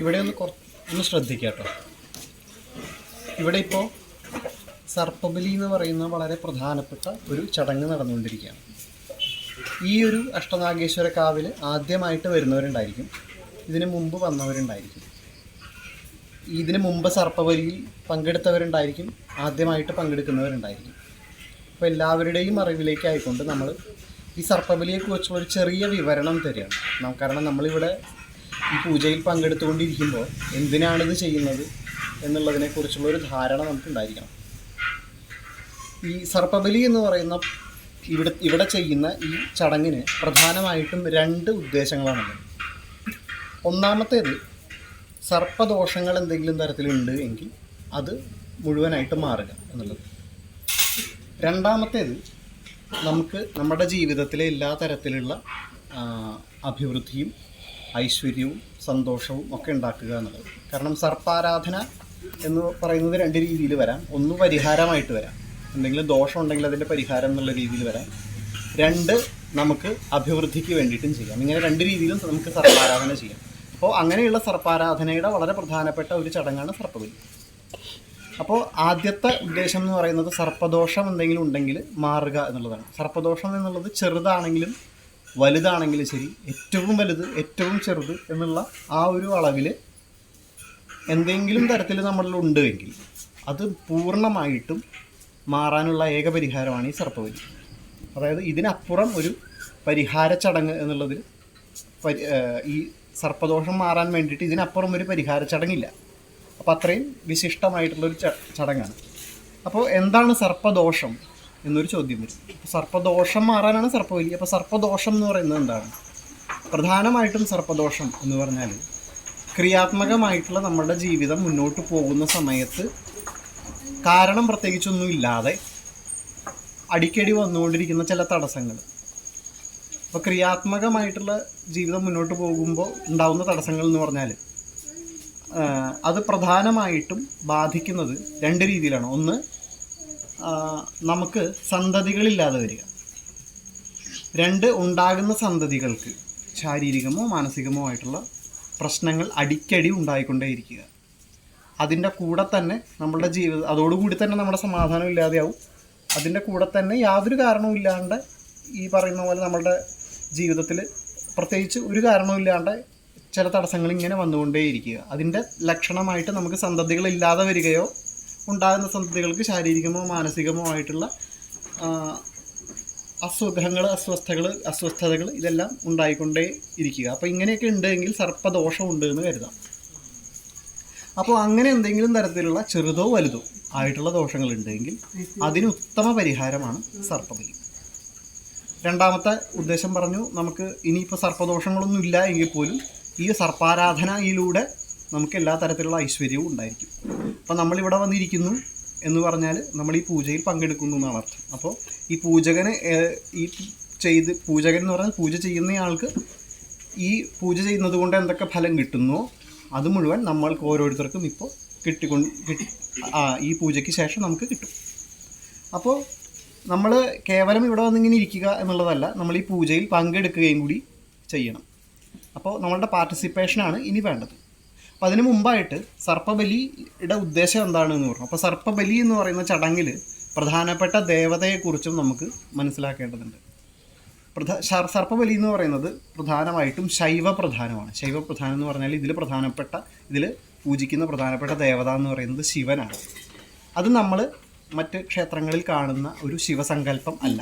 ഇവിടെ ഒന്ന് ഒന്ന് ശ്രദ്ധിക്കുക കേട്ടോ. ഇവിടെ ഇപ്പോൾ സർപ്പബലി എന്ന് പറയുന്ന വളരെ പ്രധാനപ്പെട്ട ഒരു ചടങ്ങ് നടന്നുകൊണ്ടിരിക്കുകയാണ്. ഈ ഒരു അഷ്ടനാഗേശ്വര കാവിൽ ആദ്യമായിട്ട് വരുന്നവരുണ്ടായിരിക്കും. ഇതിന് മുമ്പ് വന്നവരുണ്ടായിരിക്കും. ഇതിന് മുമ്പ് സർപ്പബലിയിൽ പങ്കെടുത്തവരുണ്ടായിരിക്കും. ആദ്യമായിട്ട് പങ്കെടുക്കുന്നവരുണ്ടായിരിക്കും. അപ്പോൾ എല്ലാവരുടെയും അറിവിലേക്കായിക്കൊണ്ട് നമ്മൾ ഈ സർപ്പബലിയെക്കുറിച്ചുള്ള ഒരു ചെറിയ വിവരണം തരികയാണ്. കാരണം നമ്മളിവിടെ ഈ പൂജയിൽ പങ്കെടുത്തുകൊണ്ടിരിക്കുമ്പോൾ എന്തിനാണിത് ചെയ്യുന്നത് എന്നുള്ളതിനെക്കുറിച്ചുള്ള ഒരു ധാരണ നമുക്കുണ്ടായിരിക്കണം. ഈ സർപ്പബലി എന്ന് പറയുന്ന ഇവിടെ ഇവിടെ ചെയ്യുന്ന ഈ ചടങ്ങിന് പ്രധാനമായിട്ടും രണ്ട് ഉദ്ദേശങ്ങളാണുള്ളത്. ഒന്നാമത്തേത് സർപ്പദോഷങ്ങൾ എന്തെങ്കിലും തരത്തിലുണ്ട് എങ്കിൽ അത് മുഴുവനായിട്ട് മാറുക എന്നുള്ളത്. രണ്ടാമത്തേത് നമുക്ക് നമ്മുടെ ജീവിതത്തിലെ എല്ലാ തരത്തിലുള്ള അഭിവൃദ്ധിയും ഐശ്വര്യവും സന്തോഷവും ഒക്കെ ഉണ്ടാക്കുക എന്നുള്ളത്. കാരണം സർപ്പാരാധന എന്ന് പറയുന്നത് രണ്ട് രീതിയിൽ വരാം. ഒന്ന് പരിഹാരമായിട്ട് വരാം. എന്തെങ്കിലും ദോഷം ഉണ്ടെങ്കിൽ അതിന്റെ പരിഹാരം എന്നുള്ള രീതിയിൽ വരാം. രണ്ട് നമുക്ക് അഭിവൃദ്ധിക്ക് വേണ്ടിയിട്ടും ചെയ്യാം. ഇങ്ങനെ രണ്ട് രീതിയിലും നമുക്ക് സർപ്പാരാധന ചെയ്യാം. അപ്പോൾ അങ്ങനെയുള്ള സർപ്പാരാധനയുടെ വളരെ പ്രധാനപ്പെട്ട ഒരു ചടങ്ങാണ് സർപ്പബലി. അപ്പോൾ ആദ്യത്തെ ഉദ്ദേശം എന്ന് പറയുന്നത് സർപ്പദോഷം എന്തെങ്കിലും ഉണ്ടെങ്കിൽ മാറുക എന്നുള്ളതാണ്. സർപ്പദോഷം എന്നുള്ളത് ചെറുതാണെങ്കിലും വലുതാണെങ്കിലും ശരി ഏറ്റവും വലുത് ഏറ്റവും ചെറുത് എന്നുള്ള ആ ഒരു അളവിൽ എന്തെങ്കിലും തരത്തിൽ നമ്മളിൽ ഉണ്ടെങ്കിൽ അത് പൂർണമായിട്ടും മാറാനുള്ള ഏക പരിഹാരമാണ് ഈ സർപ്പവലി അതായത് ഇതിനപ്പുറം ഒരു പരിഹാര ചടങ്ങ് എന്നുള്ളതിൽ ഈ സർപ്പദോഷം മാറാൻ വേണ്ടിയിട്ട് ഇതിനപ്പുറം ഒരു പരിഹാര ചടങ്ങില്ല. അപ്പോൾ അത്രയും വിശിഷ്ടമായിട്ടുള്ളൊരു ചടങ്ങാണ്. അപ്പോൾ എന്താണ് സർപ്പദോഷം? എന്നൊരു ചോദ്യം വരും. സർപ്പദോഷം മാറാനാണ് സർപ്പവലി അപ്പോൾ സർപ്പദോഷം എന്ന് പറയുന്നത് എന്താണ്? പ്രധാനമായിട്ടും സർപ്പദോഷം എന്ന് പറഞ്ഞാൽ ക്രിയാത്മകമായിട്ടുള്ള നമ്മുടെ ജീവിതം മുന്നോട്ട് പോകുന്ന സമയത്ത് കാരണം പ്രത്യേകിച്ചൊന്നും ഇല്ലാതെ അടിക്കടി വന്നുകൊണ്ടിരിക്കുന്ന ചില തടസ്സങ്ങൾ. അപ്പോൾ ക്രിയാത്മകമായിട്ടുള്ള ജീവിതം മുന്നോട്ട് പോകുമ്പോൾ ഉണ്ടാകുന്ന തടസ്സങ്ങൾ എന്ന് പറഞ്ഞാൽ അത് പ്രധാനമായിട്ടും ബാധിക്കുന്നത് രണ്ട് രീതിയിലാണ്. ഒന്ന് നമുക്ക് സന്തതികളില്ലാതെ വരിക. രണ്ട് ഉണ്ടാകുന്ന സന്തതികൾക്ക് ശാരീരികമോ മാനസികമോ ആയിട്ടുള്ള പ്രശ്നങ്ങൾ അടിക്കടി ഉണ്ടായിക്കൊണ്ടേയിരിക്കുക. അതിന്റെ കൂടെ തന്നെ നമ്മളുടെ ജീവിതം അതോടുകൂടി തന്നെ നമ്മുടെ സമാധാനം ഇല്ലാതെയാവും. അതിന്റെ കൂടെ തന്നെ യാതൊരു കാരണവും ഇല്ലാണ്ട് ഈ പറയുന്ന പോലെ നമ്മളുടെ ജീവിതത്തിൽ പ്രത്യേകിച്ച് ഒരു കാരണവും ഇല്ലാണ്ട് ചില തടസ്സങ്ങൾ ഇങ്ങനെ വന്നുകൊണ്ടേയിരിക്കുക. അതിന്റെ ലക്ഷണമായിട്ട് നമുക്ക് സന്തതികളില്ലാതെ വരികയോ ഉണ്ടാകുന്ന സന്തതികൾക്ക് ശാരീരികമോ മാനസികമോ ആയിട്ടുള്ള അസുഖങ്ങൾ അസ്വസ്ഥകൾ അസ്വസ്ഥതകൾ ഇതെല്ലാം ഉണ്ടായിക്കൊണ്ടേ ഇരിക്കുക. അപ്പോൾ ഇങ്ങനെയൊക്കെ ഉണ്ടെങ്കിൽ സർപ്പദോഷം ഉണ്ട് എന്ന് കരുതാം. അപ്പോൾ അങ്ങനെ എന്തെങ്കിലും തരത്തിലുള്ള ചെറുതോ വലുതോ ആയിട്ടുള്ള ദോഷങ്ങൾ ഉണ്ടെങ്കിൽ അതിന് ഉത്തമ പരിഹാരമാണ് സർപ്പബലി. രണ്ടാമത്തെ ഉദ്ദേശം പറഞ്ഞു നമുക്ക് ഇനിയിപ്പോൾ സർപ്പദോഷങ്ങളൊന്നും ഇല്ല എങ്കിൽ പോലും ഈ സർപ്പാരാധനയിലൂടെ നമുക്ക് എല്ലാ തരത്തിലുള്ള ഐശ്വര്യവും ഉണ്ടായിരിക്കും. അപ്പോൾ നമ്മളിവിടെ വന്നിരിക്കുന്നു എന്ന് പറഞ്ഞാൽ നമ്മൾ ഈ പൂജയിൽ പങ്കെടുക്കുന്നു എന്നാണ് അർത്ഥം. അപ്പോൾ ഈ പൂജകന് ഈ ചെയ്ത് പൂജകൻ എന്ന് പറഞ്ഞാൽ പൂജ ചെയ്യുന്നയാൾക്ക് ഈ പൂജ ചെയ്യുന്നത് കൊണ്ട് എന്തൊക്കെ ഫലം കിട്ടുന്നോ അത് മുഴുവൻ നമ്മൾക്ക് ഓരോരുത്തർക്കും ഇപ്പോൾ കിട്ടിക്കൊണ്ട് കിട്ടി ആ ഈ പൂജയ്ക്ക് ശേഷം നമുക്ക് കിട്ടും. അപ്പോൾ നമ്മൾ കേവലം ഇവിടെ വന്നിങ്ങനെ ഇരിക്കുക എന്നുള്ളതല്ല നമ്മൾ ഈ പൂജയിൽ പങ്കെടുക്കുകയും കൂടി ചെയ്യണം. അപ്പോൾ നമ്മളുടെ പാർട്ടിസിപ്പേഷനാണ് ഇനി വേണ്ടത്. അപ്പോൾ അതിന് മുമ്പായിട്ട് സർപ്പബലിയുടെ ഉദ്ദേശം എന്താണെന്ന് പറഞ്ഞു. അപ്പോൾ സർപ്പബലി എന്ന് പറയുന്ന ചടങ്ങിൽ പ്രധാനപ്പെട്ട ദേവതയെക്കുറിച്ചും നമുക്ക് മനസ്സിലാക്കേണ്ടതുണ്ട്. പ്രധാ സർപ്പബലി എന്ന് പറയുന്നത് പ്രധാനമായിട്ടും ശൈവ പ്രധാനമാണ് ശൈവ പ്രധാനം എന്ന് പറഞ്ഞാൽ ഇതിൽ പ്രധാനപ്പെട്ട ഇതിൽ പൂജിക്കുന്ന പ്രധാനപ്പെട്ട ദേവത എന്ന് പറയുന്നത് ശിവനാണ്. അത് നമ്മൾ മറ്റ് ക്ഷേത്രങ്ങളിൽ കാണുന്ന ഒരു ശിവസങ്കല്പം അല്ല.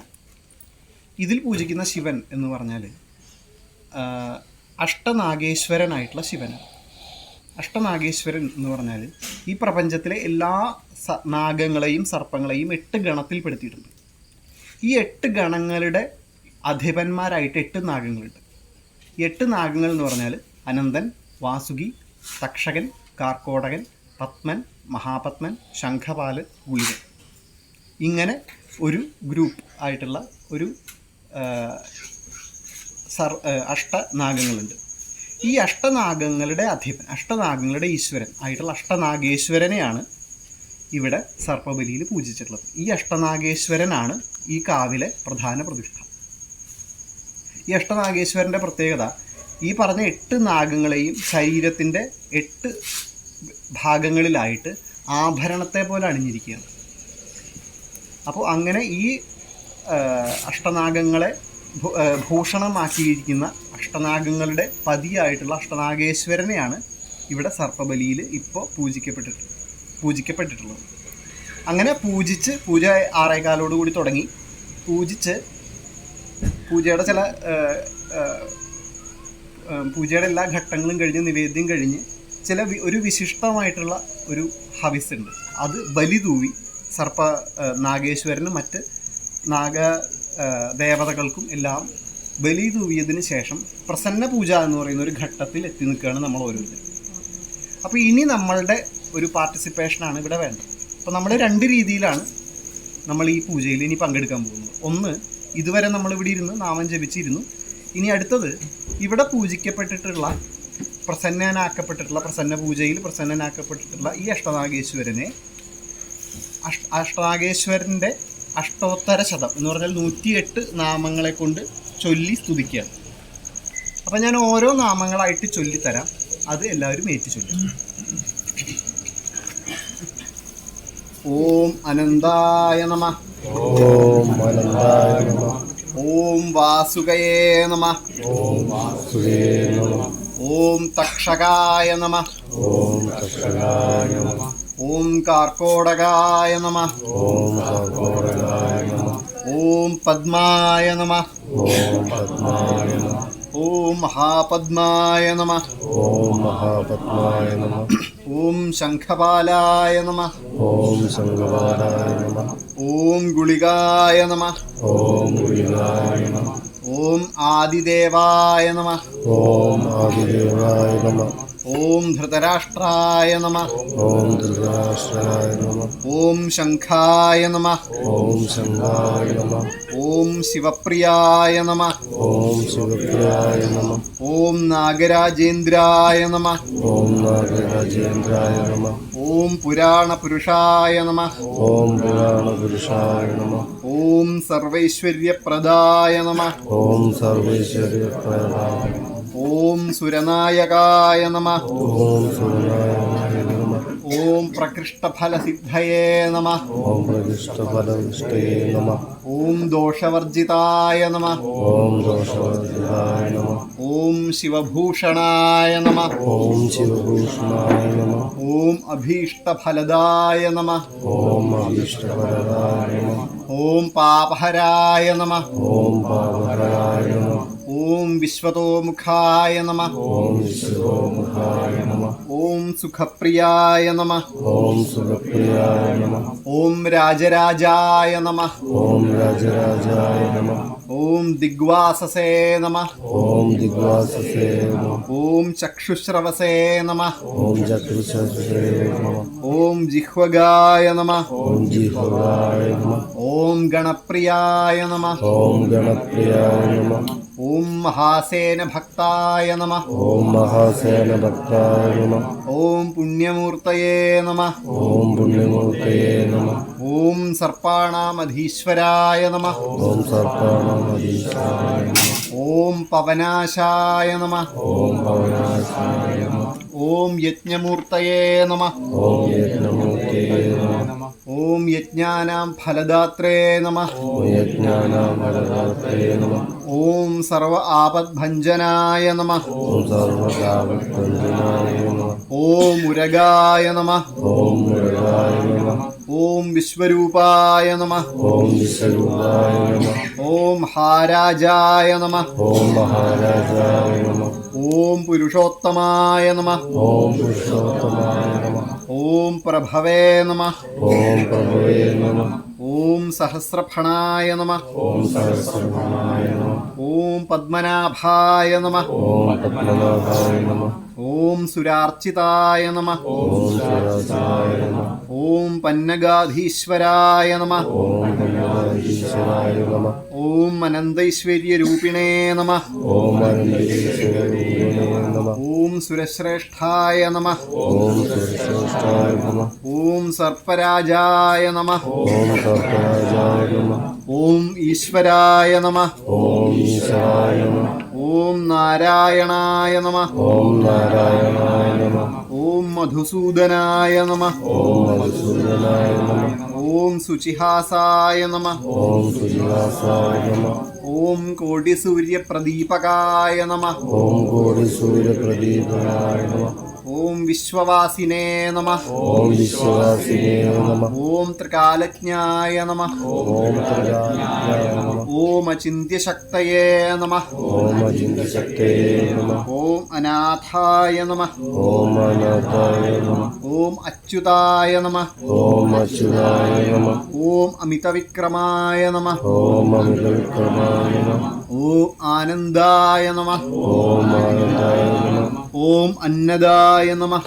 ഇതിൽ പൂജിക്കുന്ന ശിവൻ എന്ന് പറഞ്ഞാൽ അഷ്ടനാഗേശ്വരനായിട്ടുള്ള ശിവനാണ്. അഷ്ടനാഗേശ്വരൻ എന്ന് പറഞ്ഞാൽ ഈ പ്രപഞ്ചത്തിലെ എല്ലാ നാഗങ്ങളെയും സർപ്പങ്ങളെയും എട്ട് ഗണത്തിൽപ്പെടുത്തിയിട്ടുണ്ട് ഈ എട്ട് ഗണങ്ങളുടെ അധിപന്മാരായിട്ട് എട്ട് നാഗങ്ങളുണ്ട്. എട്ട് നാഗങ്ങൾ എന്ന് പറഞ്ഞാൽ അനന്തൻ വാസുകി തക്ഷകൻ കാർക്കോടകൻ പത്മൻ മഹാപത്മൻ ശംഖപാൽ ഗുളികൻ. ഇങ്ങനെ ഒരു ഗ്രൂപ്പ് ആയിട്ടുള്ള ഒരു സർ അഷ്ട അഷ്ടനാഗങ്ങളുണ്ട്. ഈ അഷ്ടനാഗങ്ങളുടെ അധിപൻ അഷ്ടനാഗങ്ങളുടെ ഈശ്വരൻ ആയിട്ടുള്ള അഷ്ടനാഗേശ്വരനെയാണ് ഇവിടെ സർപ്പബലിയിൽ പൂജിച്ചിട്ടുള്ളത്. ഈ അഷ്ടനാഗേശ്വരനാണ് ഈ കാവിലെ പ്രധാന പ്രതിഷ്ഠ. ഈ അഷ്ടനാഗേശ്വരന്റെ പ്രത്യേകത ഈ പറഞ്ഞ എട്ട് നാഗങ്ങളെയും ശരീരത്തിന്റെ എട്ട് ഭാഗങ്ങളിലായിട്ട് ആഭരണത്തെ പോലെ അണിഞ്ഞിരിക്കുകയാണ്. അപ്പോൾ അങ്ങനെ ഈ അഷ്ടനാഗങ്ങളെ ഭൂഷണമാക്കിയിരിക്കുന്ന അഷ്ടനാഗങ്ങളുടെ പതിയായിട്ടുള്ള അഷ്ടനാഗേശ്വരനെയാണ് ഇവിടെ സർപ്പബലിയിൽ ഇപ്പോൾ പൂജിക്കപ്പെട്ടിട്ട് പൂജിക്കപ്പെട്ടിട്ടുള്ളത്. അങ്ങനെ പൂജിച്ച് പൂജ ആറേക്കാലോടുകൂടി കൂടി തുടങ്ങി. പൂജിച്ച് പൂജയുടെ ചില പൂജയുടെ എല്ലാ ഘട്ടങ്ങളും കഴിഞ്ഞ് നിവേദ്യം കഴിഞ്ഞ് ചില ഒരു വിശിഷ്ടമായിട്ടുള്ള ഒരു ഹവിസ് ഉണ്ട് അത് ബലി തൂവി സർപ്പ നാഗേശ്വരനും മറ്റ് നാഗ ദേവതകൾക്കും എല്ലാം ബലി തൂവിയതിന് ശേഷം പ്രസന്ന പൂജ എന്ന് പറയുന്ന ഒരു ഘട്ടത്തിൽ എത്തി നിൽക്കുകയാണ് നമ്മൾ ഓരോരുത്തരും. അപ്പോൾ ഇനി നമ്മളുടെ ഒരു പാർട്ടിസിപ്പേഷനാണ് ഇവിടെ വേണ്ടത്. അപ്പോൾ നമ്മൾ രണ്ട് രീതിയിലാണ് നമ്മൾ ഈ പൂജയിൽ ഇനി പങ്കെടുക്കാൻ പോകുന്നത്. ഒന്ന് ഇതുവരെ നമ്മൾ ഇവിടെ ഇരുന്ന് നാമം ജപിച്ചിരുന്നു. ഇനി അടുത്തത് ഇവിടെ പൂജിക്കപ്പെട്ടിട്ടുള്ള പ്രസന്നനാക്കപ്പെട്ടിട്ടുള്ള പ്രസന്ന പൂജയിൽ പ്രസന്നനാക്കപ്പെട്ടിട്ടുള്ള ഈ അഷ്ടനാഗേശ്വരനെ അഷ്ട അഷ്ടനാഗേശ്വരന്റെ അഷ്ടോത്തര ശതം എന്ന് പറഞ്ഞാൽ നൂറ്റിയെട്ട് നാമങ്ങളെ കൊണ്ട് ചൊല്ലി സ്തുതിക്കുക അപ്പം ഞാൻ ഓരോ നാമങ്ങളായിട്ട് ചൊല്ലിത്തരാം. അത് എല്ലാവരും ഏറ്റു ചൊല്ലും. ഓം അനന്തായ നമ. ഓം അനന്തായ നമ. ഓം വാസുകയേ നമ. ഓം വാസുകയേ നമ. ഓം തക്ഷകായ നമ. ഓം തക്ഷകായ നമ. ഓം കാർക്കോടകായ നമ ഓം കാർക്കോടകായ നമ ഓം പത്മായ നമ ഓം പത്മായ നമ ഓം മഹാപത്മായ നമ ഓം മഹാപത്മായ നമ ഓം ശംഖപാലായ നമ ഓം ശംഖപാലായ നമ ഓം ഗുളികായ നമ ഓം ഗുളികായ നമ ഓം ആദിദേവായ നമ ഓം ആദിദേവായ നമ ഓം ധൃതരാഷ്ട്രായ നമ ഓം ധൃതരാഷ്ട്രായ നമ ഓം ശംഖായ നമ ഓം ശംഖായ നമ ഓം ശിവപ്രിയായ നമ ഓം ശിവപ്രിയായ നമ ഓം നാഗരാജേന്ദ്രായ നമ ഓം നാഗരാജേന്ദ്രായ നമ ഓം പുരാണ പുരുഷായ നമ ഓം പുരാണ പുരുഷായ നമ ഓം സർവൈശ്വര്യപ്രദായ നമ ഓം സർവൈശ്വര്യപ്രദായ നമ ഓം സുരനായകായ നമ ഓം ഓം പ്രകൃഷ്ടഫലസിദ്ധയേ നമ ഓം പ്രകൃഷ്ടഫലേ നമ ഓം ദോഷവർജിതായ നമ ഓം ദോഷവർജിതായ നമ ഓം ശിവഭൂഷണായ നമ ഓം ശിവഭൂഷണായ നമ ഓം അഭീഷ്ടഫലദായ നമ ഓം അഭീഷ്ടഫലദായ നമ ഓം പാപഹരായ നമ ഓം പാപഹരായ നമ ഓം വിശ്വതോമുഖായ നമ ഓം വിശ്വമുഖായ നമ ഓം സുഖപ്രിയായ നമ ഓം സുഖപ്രിയായ നമ ഓം രാജരാജായ നമ ഓം രാജരാജായ നമ ഓം ദിഗ്വാസസേ നമ ഓം ദിഗ്വാസസേ നമ ഓം ചക്ഷുശ്രവസേ നമ ഓം ചക്ഷുശ്രവസേ നമ ഓം ജിഹ്വഗായ നമ ഓം ജിഹ്വഗായ നമ ഓം ഗണപ്രിയായ നമ ഓം ഗണപ്രിയായ നമ ഓം മഹാസേന ഭക്തായ നമ. ഓം മഹാസേന ഭക്തായ നമ. ഓം പുണ്യമൂർത്തയേ നമ. ഓം പുണ്യമൂർത്തയേ നമ. ഓം സർപ്പാണാമധീശ്വരായ നമ. ഓം സർപ്പാണാമധീശ്വരായ നമ. ഓം പവനാശായ നമ. ഓം പവനാശായ നമ. ഓം യജ്ഞമൂർത്തയേ നമ. ഓം യജ്ഞമൂർത്തയേ നമ. ഓം യജ്ഞാനാം ഫലദാത്രേ നമ ഓം യജ്ഞാനാമരദാത്രേ നമ ഓം സർവ ആപദ്ഭഞ്ജനായ നമ ഓം ഉരഗായ നമ ഓം വിശ്വരൂപായ നമ ഓം വിശ്വരൂപായ നമ ഓം ഹാരാജായ നമ ഓം മഹാരാജായ നമ ഓം പുരുഷോത്തമായ നമ ഓം പുരുഷോത്തമായ നമ ഓം പ്രഭവേ നമ ഓം പ്രഭവേ നമ ഓം സഹസ്രഫണായ നമ ഓം സഹസ്രഫണായ നമ ഓം പത്മനാഭായ നമ ഓം പത്മനാഭായ നമ ഓം സുരാർച്ചിതായ നമ ഓം സുരാർച്ചിതായ നമ ഓം പന്നഗാധീശ്വരായ നമ ഓം പന്നഗാധീശ്വരായ നമ ഓം അനന്തൈശ്വര്യ രൂപിണേ നമ ഓം അനന്തൈശ്വര്യ രൂപിണേ നമ ഓം സുരശ്രേഷ്ഠായ നമ ഓം സുരശ്രേഷ്ഠായ നമ ഓം സർപ്പരാജായ നമ ഓം സർപ്പരാജായ നമ ഓം ഈശ്വരായ നമ ഓം ഈശ്വരായ നമ ഓം നാരായണായ നമ ഓം നാരായണായ നമ ഓം മധുസൂദനായ നമ ഓം മധുസൂദനായ നമ ഓം ശുചിഹാസായ നമ ഓം സുചിഹാസായ നമ ഓം കോടി കോടിസൂര്യപ്രദീപകായ നമ ഓം കോടി സൂര്യപ്രദീപനായ നമ ഓം വിശ്വവാസിനേ നമ ഓം വിശ്വവാസിനേ നമ ഓം ത്രികാലജ്ഞായ നമ ഓം ഓം അചിന്യശക്തയേ നമ ഓം അജിന്തശക്തയേ നമ ഓം അനാഥായ നമ ഓം അനാഥായ നമ ഓം അച്യുതായ നമ ഓം അച്യുതായ നമ ഓം അമിതവിക്രമായ നമ ഓം അമിതവിക്രമായ നമ ഓം ആനന്ദായ നമ. ഓം അന്നദായ നമ.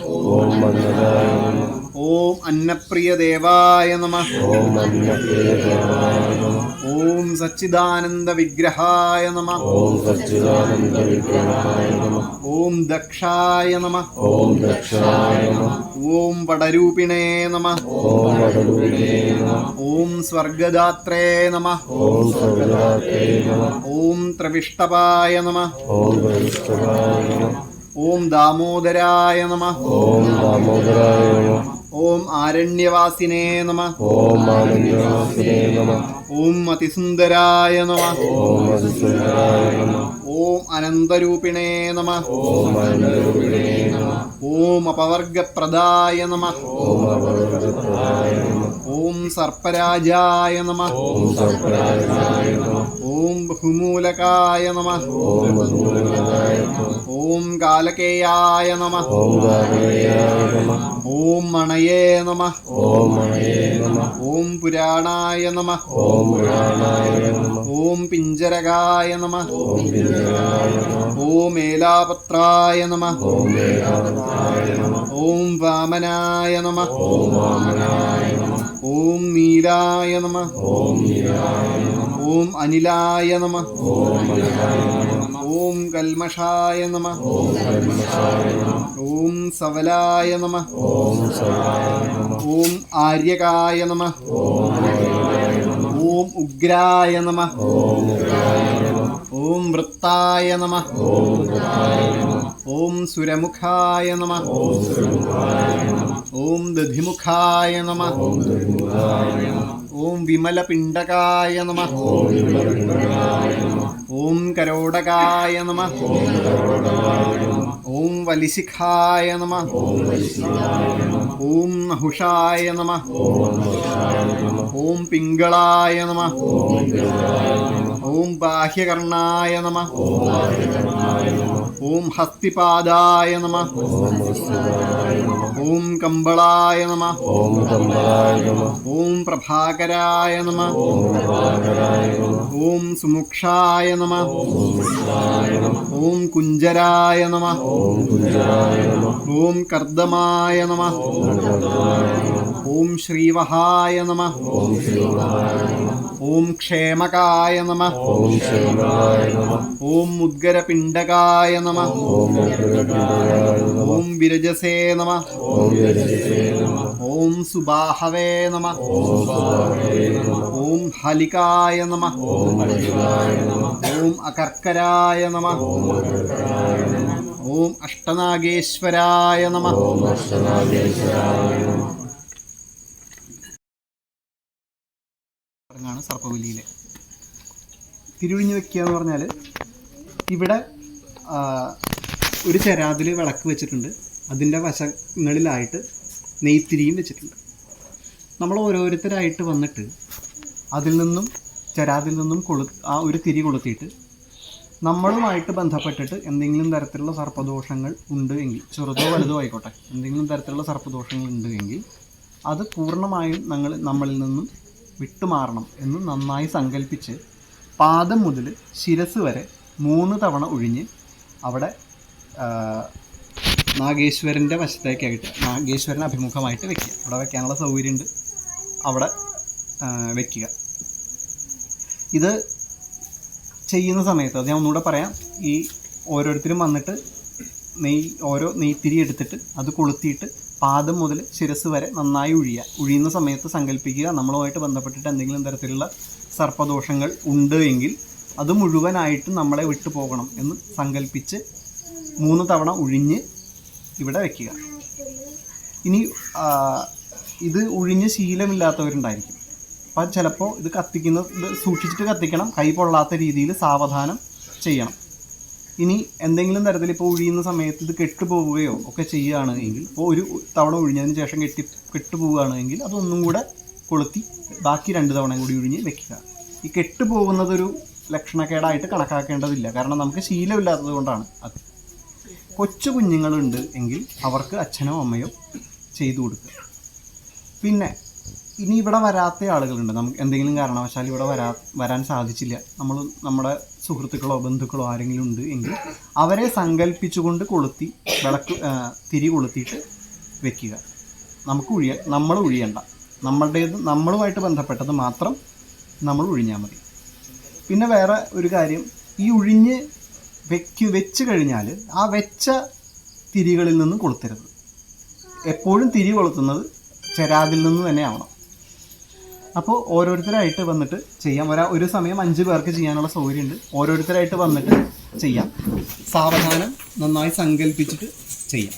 ഓം അന്നപ്രിയ ദേവായ നമ. ഓം സച്ചിദാനന്ദ വിഗ്രഹായ നമ ഓം സച്ചിദാനന്ദ വിഗ്രഹായ നമ ഓം ദക്ഷായ നമ ഓം ദക്ഷായ നമ ഓം വടരൂപിണേ നമ ഓം വടരൂപിണേ നമ ഓം സ്വർഗദാത്രേ നമ ഓം സ്വർഗദാത്രേ നമ ഓം ത്രവിഷ്ടപായ നമ ഓം ത്രവിഷ്ടപായ നമ ഓം ദാമോദരായ നമ ഓം ദാമോദരായ നമ ഓം ആരണ്യവാസിനേ നമ. ഓം ആരണ്യവാസിനേ നമ. ഓം അതിസുന്ദരായ നമ. ഓം അതിസുന്ദരായ നമ. ഓം അനന്തരൂപിണേ നമ. ഓം അനന്തരൂപിണേ നമ. ഓം അപവർഗപ്രദായ നമ. ഓം അപവർഗപ്രദായ നമ. ഓം സർപ്പരാജായ നമ. ഓം സർപ്പരാജായ നമ. ബഹുമൂലകായ നമ. ഓം കാലകേയായ നമ. ഓം മണയേ നമ. ഓം പുരാണായ നമ. ഓം പിഞ്ചരകായ നമ. ഓം മേലാപത്രായ നമ. ഓം വാമനായ നമ ഓം നീലായ നമ. ഓം നീലായ നമ. ഓം അനിലായ നമ. ഓം കൽമഷായ നമ. ഓം സവലായ നമ. ഓം ആര്യകായ നമ. ഓം ഉഗ്രായ നമ. ഓം വൃത്തായ നമ. ഓം സുരമുഖായ നമ. ഓം ദധിമുഖായ നമ ഓം വിമലപിണ്ടകായ നമ ഓം വിമലപിണ്ഡകായ നമ കരോടകായ നമ ഓം വലിശിഖായ നമ ഓം നഹുഷായ നമ ഓം പിംഗളായ നമ ഓം പിങ്കളായ നമ ഓം ബാഹ്യകർണായ നമ ഓം ഹസ്തിപാദായ നമ ഓം കമ്പളായ നമ ഓം പ്രഭാകരായ നമ ഓം സുമുക്ഷായ നമ ഓം കുഞ്ചരായ നമ ഓം കർദമായ നമ ഓം ശ്രീവഹായ നമ ഓം ശിവായ നമ ഓം ക്ഷേമകായ നമ ഓം ക്ഷേമകായ നമ ഓം മുദ്ഗരപിണ്ഡകായ നമ ഓം അഗ്രപിണ്ഡകായ നമ ഓം വിരജസേ നമ ഓം നമ ഓം സുബാഹവേ നമ ഓം നമ ഓം ഹലികായ നമ ഓം നമ ഓം അകർക്കരായ നമ ഓം നമ ഓം അഷ്ടനാഗേശ്വരായ നമ ഓം അഷ്ടനാഗേശ്വരായ നമ ചടങ്ങാണ് തിരുവിഞ്ഞു വെക്കുക എന്ന് പറഞ്ഞാൽ ഇവിടെ ഒരു ചെരാതിൽ വിളക്ക് വെച്ചിട്ടുണ്ട്. അതിന്റെ വശങ്ങളിലായിട്ട് നെയ്ത്തിരിയും വെച്ചിട്ടുണ്ട്. നമ്മൾ ഓരോരുത്തരായിട്ട് വന്നിട്ട് അതിൽ നിന്നും ചെരാതിൽ നിന്നും കൊളു ആ ഒരു തിരി കൊളുത്തിയിട്ട് നമ്മളുമായിട്ട് ബന്ധപ്പെട്ടിട്ട് എന്തെങ്കിലും തരത്തിലുള്ള സർപ്പദോഷങ്ങൾ ഉണ്ട് എങ്കിൽ ചെറുതോ വലുതോ ആയിക്കോട്ടെ എന്തെങ്കിലും തരത്തിലുള്ള സർപ്പദോഷങ്ങൾ ഉണ്ട് എങ്കിൽ അത് പൂർണമായും ഞങ്ങൾ നമ്മളിൽ നിന്നും വിട്ടുമാറണം എന്ന് നന്നായി സങ്കല്പിച്ച് പാദം മുതൽ ശിരസ് വരെ മൂന്ന് തവണ ഒഴിഞ്ഞ് അവിടെ നാഗേശ്വരന്റെ വശത്തേക്കായിട്ട് നാഗേശ്വരൻ അഭിമുഖമായിട്ട് വെക്കുക. അവിടെ വെക്കാനുള്ള സൗകര്യമുണ്ട്. അവിടെ വെക്കുക. ഇത് ചെയ്യുന്ന സമയത്ത് അത് ഞാൻ ഒന്നുകൂടെ പറയാം. ഈ ഓരോരുത്തരും വന്നിട്ട് നെയ് ഓരോ നെയ്ത്തിരി എടുത്തിട്ട് അത് കൊളുത്തിയിട്ട് പാദം മുതൽ ശിരസ് വരെ നന്നായി ഒഴിയുക. ഒഴിയുന്ന സമയത്ത് സങ്കല്പിക്കുക. നമ്മളുമായിട്ട് ബന്ധപ്പെട്ടിട്ട് എന്തെങ്കിലും തരത്തിലുള്ള സർപ്പദോഷങ്ങൾ ഉണ്ട് എങ്കിൽ അത് മുഴുവനായിട്ടും നമ്മളെ വിട്ടു പോകണം എന്ന് സങ്കല്പിച്ച് മൂന്ന് തവണ ഉഴിഞ്ഞ് ഇവിടെ വയ്ക്കുക ഇനി ഇത് ഉഴിഞ്ഞ് ശീലമില്ലാത്തവരുണ്ടായിരിക്കും. അപ്പം ചിലപ്പോൾ ഇത് കത്തിക്കുന്ന ഇത് സൂക്ഷിച്ചിട്ട് കത്തിക്കണം കൈ പൊള്ളാത്ത രീതിയിൽ സാവധാനം ചെയ്യണം. ഇനി എന്തെങ്കിലും തരത്തിൽ ഇപ്പോൾ ഒഴിയുന്ന സമയത്ത് ഇത് കെട്ടുപോവുകയോ ഒക്കെ ചെയ്യുകയാണ് എങ്കിൽ ഇപ്പോൾ ഒരു തവണ ഒഴിഞ്ഞതിന് ശേഷം കെട്ടി കെട്ടുപോവുകയാണ് എങ്കിൽ അതൊന്നും കൂടെ കൊളുത്തി ബാക്കി രണ്ട് തവണ കൂടി ഉഴിഞ്ഞ് വെക്കുക. ഈ കെട്ടുപോകുന്നതൊരു ലക്ഷണക്കേടായിട്ട് കണക്കാക്കേണ്ടതില്ല. കാരണം നമുക്ക് ശീലമില്ലാത്തത് കൊണ്ടാണ് അത്. കൊച്ചു കുഞ്ഞുങ്ങളുണ്ട് എങ്കിൽ അവർക്ക് അച്ഛനോ അമ്മയോ ചെയ്തു കൊടുക്കുക. പിന്നെ ഇനി ഇവിടെ വരാത്ത ആളുകളുണ്ട്. നമുക്ക് എന്തെങ്കിലും കാരണവശാൽ ഇവിടെ വരാ വരാൻ സാധിച്ചില്ല. നമ്മൾ നമ്മുടെ സുഹൃത്തുക്കളോ ബന്ധുക്കളോ ആരെങ്കിലും ഉണ്ട് എങ്കിൽ അവരെ സങ്കല്പിച്ചുകൊണ്ട് കൊളുത്തി വിളക്ക് തിരി കൊളുത്തിയിട്ട് വെക്കുക. നമുക്ക് ഒഴിയ നമ്മൾ ഒഴിയണ്ട നമ്മളുടേത് നമ്മളുമായിട്ട് ബന്ധപ്പെട്ടത് മാത്രം നമ്മൾ ഒഴിഞ്ഞാൽ മതി. പിന്നെ വേറെ ഒരു കാര്യം ഈ ഒഴിഞ്ഞ് വെക്ക് വെച്ച് കഴിഞ്ഞാൽ ആ വെച്ച തിരികളിൽ നിന്നും കൊളുത്തരുത്. എപ്പോഴും തിരി കൊളുത്തുന്നത് ചെരാതിൽ നിന്ന് തന്നെ ആവണം. അപ്പോൾ ഓരോരുത്തരായിട്ട് വന്നിട്ട് ചെയ്യാം. ഒരാ ഒരു സമയം അഞ്ച് പേർക്ക് ചെയ്യാനുള്ള സൗകര്യമുണ്ട്. ഓരോരുത്തരായിട്ട് വന്നിട്ട് ചെയ്യാം. സാവധാനം നന്നായി സങ്കല്പിച്ചിട്ട് ചെയ്യാം.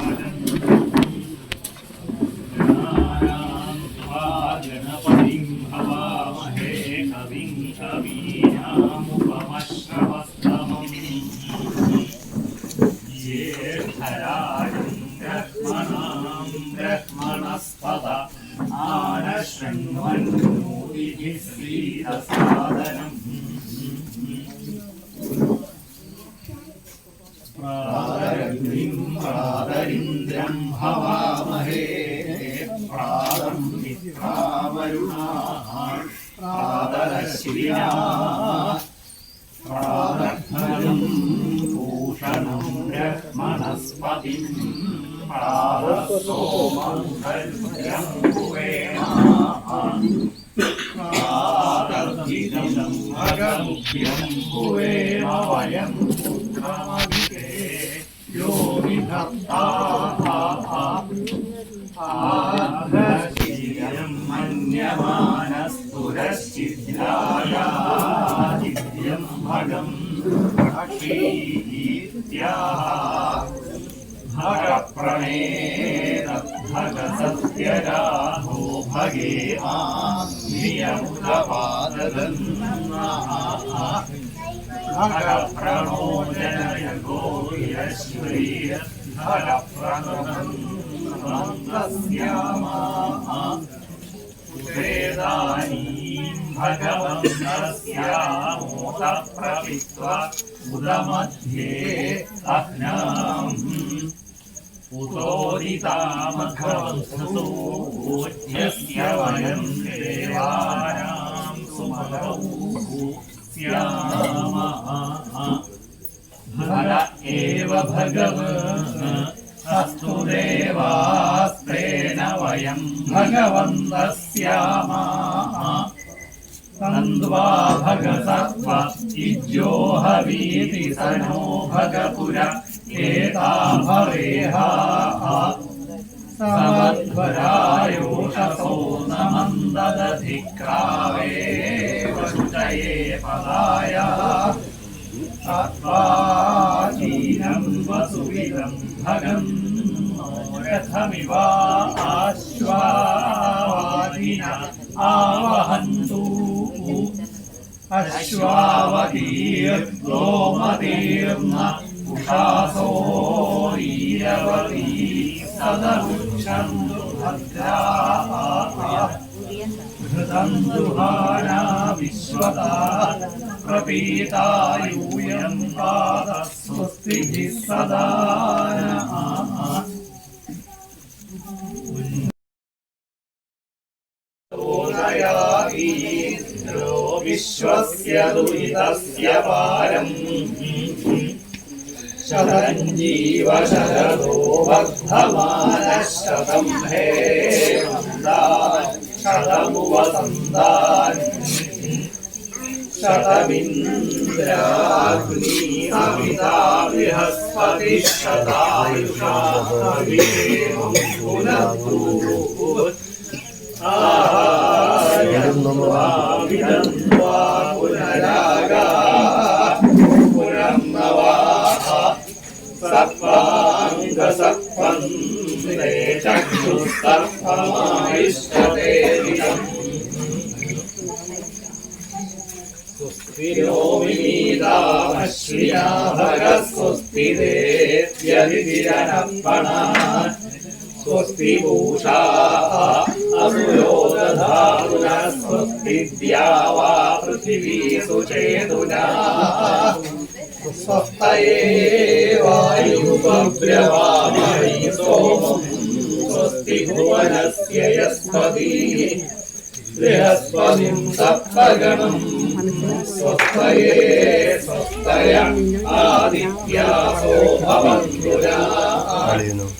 പ്രാതരഗ്നിം പ്രാതരിന്ദ്രം ഭവാമഹേ പ്രാതം മിത്രാവരുണാ പ്രാതരശ്രിയാ. പ്രാതഫലം ഭൂഷണം ബ്രഹ്മണസ്പതിം. പ്രാതസോമം प्रणेद भगसत्यराहो भगे भगप्रणो जनय गोयश्रीय भगप्रणम् वेदानीं भगवन्तस्यामोदप्रवित्व उदमध्ये अग्नाम् उतोदितामघवन्तसूच्यस्य वयं देवानां सुमतौ स्यामः भर एव भगवन् अस्तु देवास्तेन वयं भगवन्तस्यामा तन्द्वा भगसत्त्व इज्यो हवीति स नो भगपुर एता भवेहा समध्वरायोषसो न मन्ददधिक्रावे वशुचये पदाय आत्माचीनं वसुविदं भगं रथमिवा आश्वादिन आवहन्तु അശ്വാവതീർ രോമതീർന്ന ഉഷാസോ ഈരവതീ സദരുക്ഷന്തു ഭദ്രാതന്തുഹാന വിശ്വതാ പ്രപീതായൂയം പാദ സ്വസ്തി സദാ ഓദയാ विश्वस्य दुहितस्य पारम्। शतञ्जीव शरदो वर्धमानशतम् हे शतमुवसन्दान् शतमिन्द्राग्निता बृहस्पतिशतायुषा पुनः आ ഉയർന്നു സുസ്ഥിരോമിനീതാശ്രിയാ ഭഗസ്വസ്തി ദേവ്യതിരപ്പണ चक्षुस्तर्पमाविष्टते दिनम् सुस्थिरो विनीतामश्रिया भगस्वस्ति देव्यदितिरनर्पणा स्वस्ति पूषा असुरो दधातुना स्वस्ति द्यावा पृथिवी सुचेतुना स्वस्तये वायुपव्यवामहि सोमम् स्वस्ति भुवनस्य यस्पतिः बृहस्पतिं सप्तगणम् स्वस्तये स्वस्तय आदित्यासो भवन्तु नः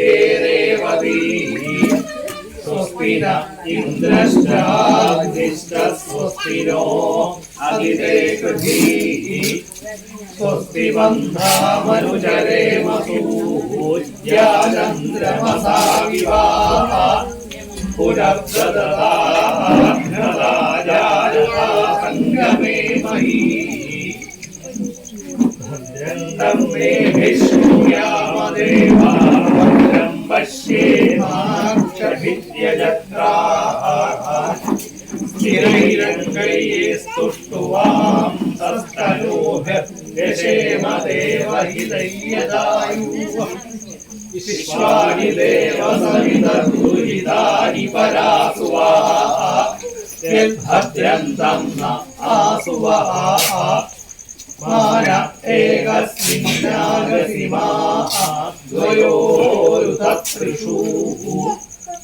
मरुचरे मसूज्या चन्द्रमसा विवा विश्वानि देवसमिदूहितानि परा स्वाहा यद्भद्रन्तं न द्वयोरुतत्रिषु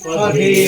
स्वधेयमाशूरभूरिषु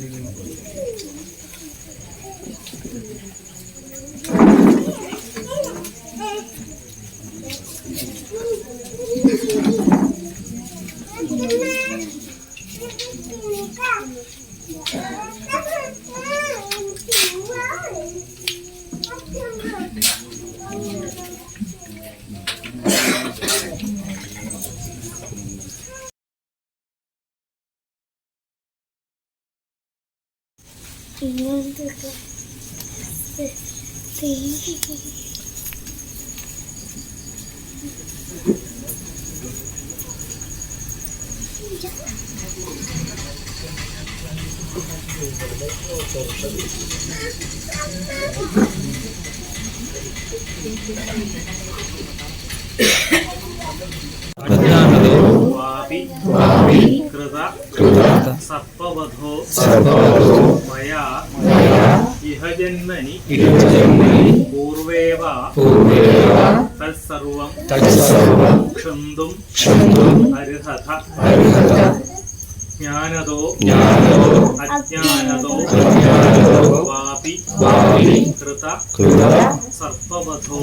দিবেন Gracias. വാപി കൃത സർപ്പവധോ മയാ ഇഹജന്മനി പൂർവേവ തത്സർവം ക്ഷന്തും അർഹത ജ്ഞാനതോ അജ്ഞാനതോ വാപി കൃത സർപ്പവധോ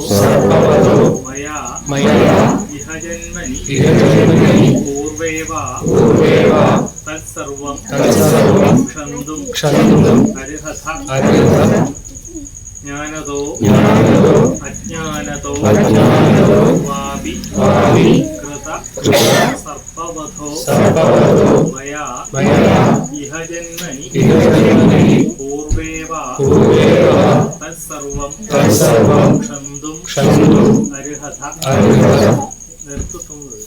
മയാ ഇഹജന്മനി പൂർവേവ പൂർവേവ തത്സർവം ക്ഷന്തും അർഹത ജ്ഞാനതോ അജ്ഞാനതോ അജ്ഞാനതോ വാപി സർപ്പവധോ മയാ ഇഹ ജന്മനി പൂർവേവ തത്സർവം ക്ഷന്തും അർഹത നിർത്തുന്നത്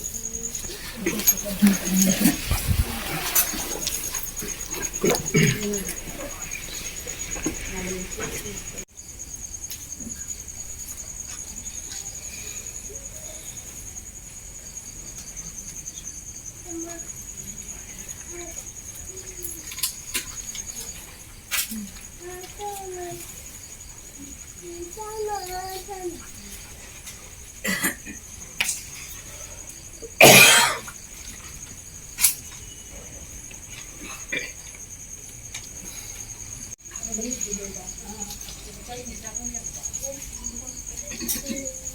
Thank you.